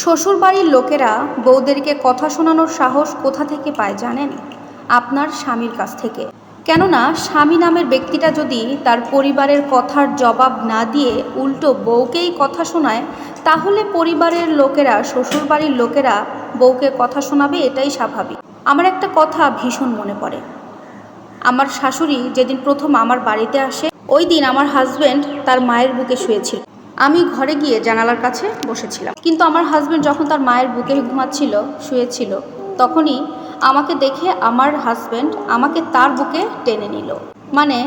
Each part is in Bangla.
শ্বশুরবাড়ির লোকেরা বউদেরকে কথা শোনানোর সাহস কোথা থেকে পায় জানেন? আপনার স্বামীর কাছ থেকে। কেননা, স্বামী নামের ব্যক্তিটা যদি তার পরিবারের কথার জবাব না দিয়ে উল্টো বউকেই কথা শোনায়, তাহলে পরিবারের লোকেরা, শ্বশুরবাড়ির লোকেরা বউকে কথা শোনাবে, এটাই স্বাভাবিক। আমার একটা কথা ভীষণ মনে পড়ে। আমার শাশুড়ি যেদিন প্রথম আমার বাড়িতে আসে, ওই দিন আমার হাজব্যান্ড তার মায়ের বুকে শুয়েছিল। আমি ঘরে গিয়ে জানালার কাছে বসেছিলাম। কিন্তু আমার হাজব্যান্ড যখন তার মায়ের বুকে ঘুমাচ্ছিল, শুয়েছিল, তখনই আমাকে দেখে আমার হাজব্যান্ড আমাকে তার বুকে টেনে নিল। মানে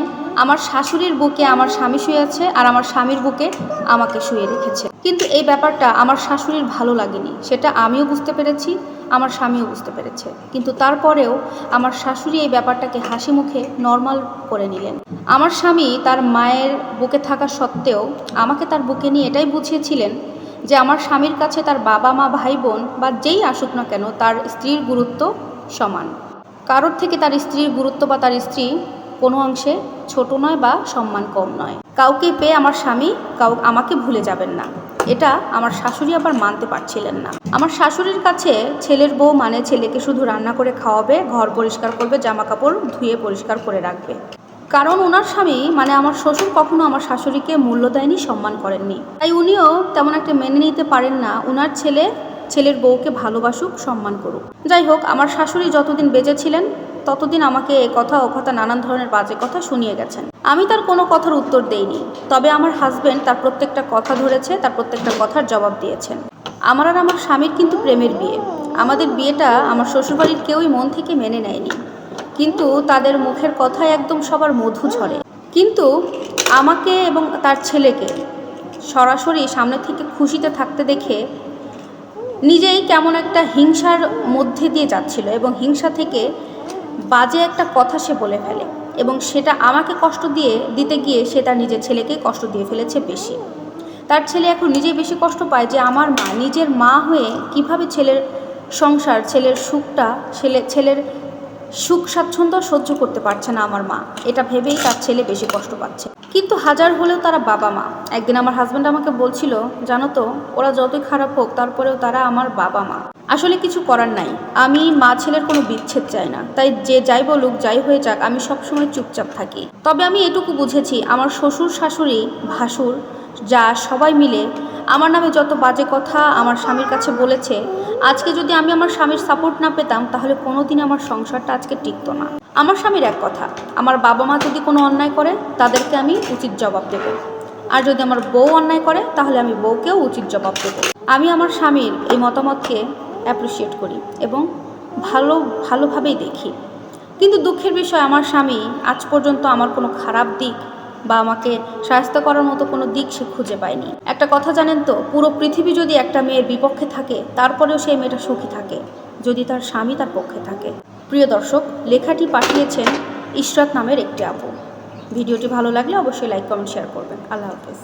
আমার শাশুড়ির বুকে আমার স্বামী শুয়ে আছে আর আমার স্বামীর বুকে আমাকে শুয়ে রেখেছে। কিন্তু এই ব্যাপারটা আমার শাশুড়ির ভালো লাগেনি, সেটা আমিও বুঝতে পেরেছি, আমার স্বামীও বুঝতে পেরেছে। কিন্তু তারপরেও আমার শাশুড়ি এই ব্যাপারটাকে হাসি মুখে নর্মাল করে নিলেন। আমার স্বামী তার মায়ের বুকে থাকা সত্ত্বেও আমাকে তার বুকে নিয়ে এটাই বুঝিয়েছিলেন যে আমার স্বামীর কাছে তার বাবা, মা, ভাই, বোন বা যেই আসুক না কেন তার স্ত্রীর গুরুত্ব সমান। কারোর থেকে তার স্ত্রীর গুরুত্ব বা তার স্ত্রী কোনো অংশে ছোট নয় বা সম্মান কম নয়। কাউকে পেয়ে আমার স্বামী কাউ আমাকে ভুলে যাবেন না। এটা আমার শাশুড়ি আবার মানতে পারছিলেন না। আমার শাশুড়ির কাছে ছেলের বউ মানে ছেলেকে শুধু রান্না করে খাওয়াবে, ঘর পরিষ্কার করবে জামা কাপড় ধুয়ে পরিষ্কার করে রাখবে। কারণ ওনার স্বামী মানে আমার শ্বশুর কখনো আমার শাশুড়িকে মূল্য দেয়নি, সম্মান করেননি। তাই উনিও তেমন একটা মেনে নিতে পারেন না ওনার ছেলে ছেলের বউকে ভালোবাসুক, সম্মান করুক। যাই হোক, আমার শাশুড়ি যতদিন বেঁচে ছিলেন ততদিন আমাকে এ কথা ও কথা নানান ধরনের বাজে কথা শুনিয়ে গেছেন। আমি তার কোনো কথার উত্তর দেইনি। তবে আমার হাজব্যান্ড তার প্রত্যেকটা কথা ধরেছে, তার প্রত্যেকটা কথার জবাব দিয়েছেন। আমার আর আমার স্বামীর কিন্তু প্রেমের বিয়ে। আমাদের বিয়েটা আমার শ্বশুরবাড়ির কেউই মন থেকে মেনে নেয়নি। কিন্তু তাদের মুখের কথায় একদম সবার মধু ঝরে। কিন্তু আমাকে এবং তার ছেলেকে সরাসরি সামনে থেকে খুশিতে থাকতে দেখে নিজেই কেমন একটা হিংসার মধ্যে দিয়ে যাচ্ছিল এবং হিংসা থেকে বাজে একটা কথা সে বলে ফেলে এবং সেটা আমাকে কষ্ট দিয়ে দিতে গিয়ে সে তার নিজের ছেলেকে কষ্ট দিয়ে ফেলেছে বেশি। তার ছেলে এখন নিজেই বেশি কষ্ট পায় যে আমার মা, নিজের মা হয়ে কীভাবে ছেলের সংসার, ছেলের সুখটা, ছেলে, ছেলের সুখ স্বাচ্ছন্দ্য সহ্য করতে পারছে না আমার মা। এটা ভেবেই তার ছেলে বেশি কষ্ট পাচ্ছে। কিন্তু হাজার হলেও তারা বাবা মা। একদিন আমার হাজব্যান্ড আমাকে বলছিল, জানো তো, ওরা যতই খারাপ হোক, তারপরেও তারা আমার বাবা মা। আসলে কিছু করার নাই। আমি মা ছেলের কোনো বিচ্ছেদ চাই না। তাই যে যাই বলুক, যাই হয়ে যাক, আমি সবসময় চুপচাপ থাকি। তবে আমি এটুকু বুঝেছি, আমার শ্বশুর, শাশুড়ি, ভাসুর, যা সবাই মিলে, আমার নামে যত বাজে কথা আমার স্বামীর কাছে বলেছে, আজকে যদি আমি আমার স্বামীর সাপোর্ট না পেতাম, তাহলে কোনোদিন আমার সংসারটা আজকে টিকতো না। আমার স্বামীর এক কথা, আমার বাবা মা যদি কোনো অন্যায় করে, তাদেরকে আমি উচিত জবাব দেবো। আর যদি আমার বউ অন্যায় করে, তাহলে আমি বউকেও উচিত জবাব দেবো। আমি আমার স্বামীর এই মতামতকে অ্যাপ্রিসিয়েট করি এবং ভালো, ভালোভাবেই দেখি। কিন্তু দুঃখের বিষয়, আমার স্বামী আজ পর্যন্ত আমার কোনো খারাপ দিক বা আমাকে সাহায্য করার মতো কোনো দিক সে খুঁজে পায়নি। একটা কথা জানেন তো, পুরো পৃথিবী যদি একটা মেয়ের বিপক্ষে থাকে, তারপরেও সেই মেয়েটা সুখী থাকে, যদি তার স্বামী তার পক্ষে থাকে। প্রিয় দর্শক, লেখাটি পাঠিয়েছেন ইশরাত নামের একটি আপু। ভিডিওটি ভালো লাগলে অবশ্যই লাইক কমেন্ট শেয়ার করবেন। আল্লাহ হাফেজ।